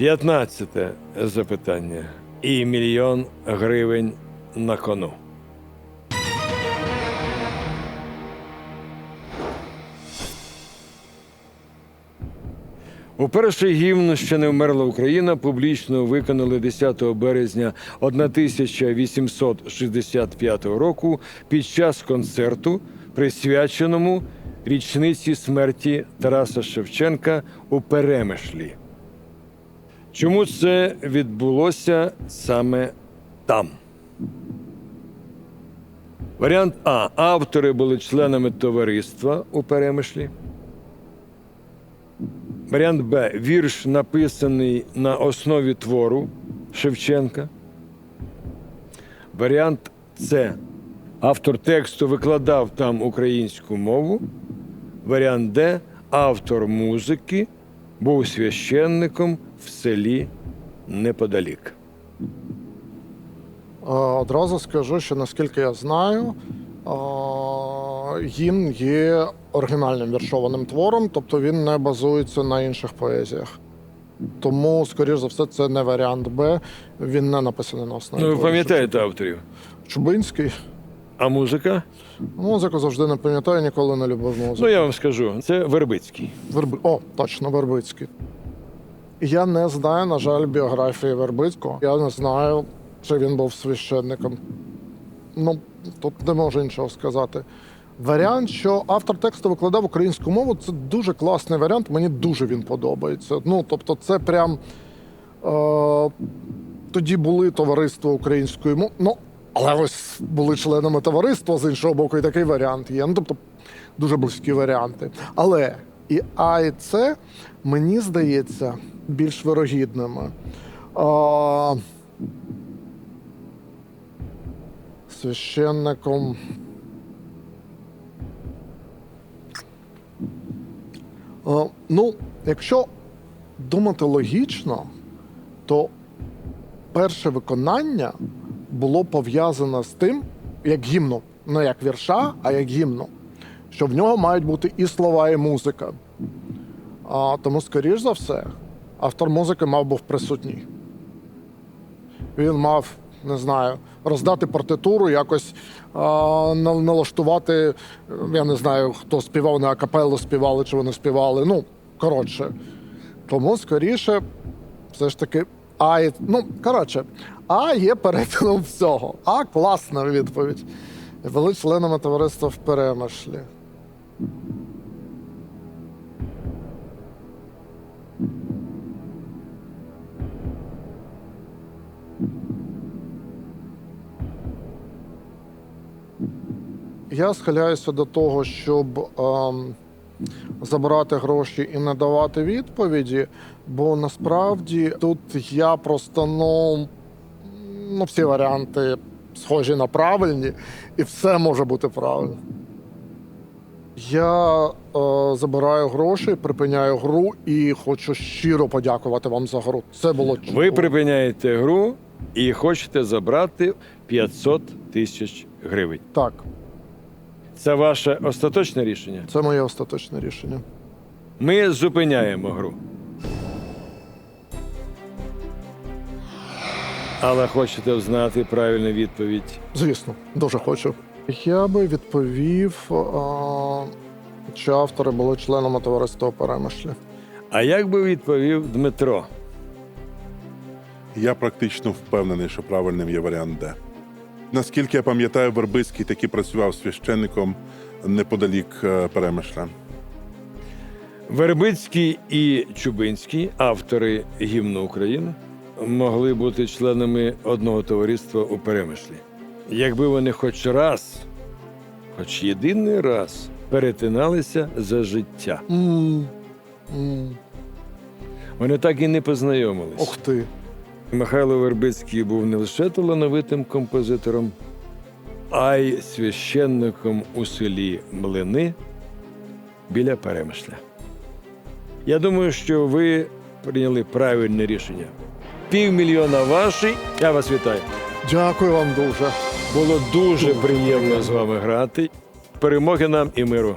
П'ятнадцяте запитання. І мільйон гривень на кону. У перший гімн ще не вмерла Україна публічно виконали 10 березня 1865 року під час концерту, присвяченому річниці смерті Тараса Шевченка у Перемишлі. Чому це відбулося саме там? Варіант А. Автори були членами товариства у Перемишлі. Варіант Б. Вірш написаний на основі твору Шевченка. Варіант С. Автор тексту викладав там українську мову. Варіант Д. Автор музики був священником в селі неподалік. Е, Одразу скажу, що наскільки я знаю, е, гімн є оригінальним віршованим твором, тобто він не базується на інших поезіях. Тому, скоріш за все, це не варіант Б. Він не написаний на основі. Ну, ви пам'ятаєте авторів? Чубинський. А музика? Музику завжди не пам'ятаю, ніколи не любив музику. Ну, я вам скажу, це Вербицький. Верби... О, точно, Вербицький. Я не знаю, на жаль, біографії Вербицького. Я не знаю, чи він був священником. Ну, тут не можу іншого сказати. Варіант, що автор тексту викладав українську мову, це дуже класний варіант. Мені дуже він подобається. Ну, тобто, це прям е, тоді були товариства української мови. Ну, але ось були членами товариства з іншого боку, і такий варіант є. Ну, тобто, дуже близькі варіанти. Але і А, і С, мені здається, більш вирогідними. А, священником. А, ну, якщо думати логічно, то перше виконання було пов'язане з тим, як гімну, не як вірша, а як гімну, що в нього мають бути і слова, і музика. А, тому, скоріш за все, автор музики мав був присутній. Він мав, не знаю, роздати партитуру, якось а, налаштувати. Я не знаю, хто співав на акапеллу, співали чи вони співали. Ну, коротше. Тому, скоріше, все ж таки, А, ну, коротше, А є перетином всього. А класна відповідь. Були членами товариства в перемишлі. Я схиляюся до того, щоб ем, забирати гроші і не давати відповіді, бо насправді тут я просто ну, ну всі варіанти схожі на правильні, і все може бути правильно. Я е, забираю гроші, припиняю гру і хочу щиро подякувати вам за гру. Це було Ви припиняєте гру і хочете забрати 500 тисяч гривень. Так, Це ваше остаточне рішення? це моє остаточне рішення. Ми зупиняємо гру. Але хочете знати правильну відповідь. Звісно, дуже хочу. Я би відповів, а, чи автори були членами товариства перемишлі. А як би відповів Дмитро? Я практично впевнений, що правильним є варіант Д. Наскільки я пам'ятаю, Вербицький таки працював священником неподалік е, Перемишля. Вербицький і Чубинський, автори гімну України, могли бути членами одного товариства у Перемишлі. Якби вони хоч раз, хоч єдиний раз перетиналися за життя. м м Вони так і не познайомились. Ух ти. Михайло Вербицький був не лише талановитим композитором, а й священником у селі Млини біля Перемишля. Я думаю, що ви прийняли правильне рішення. Півмільйона ваші. Я вас вітаю. Дякую вам дуже. Було дуже приємно з вами грати. Перемоги нам і миру.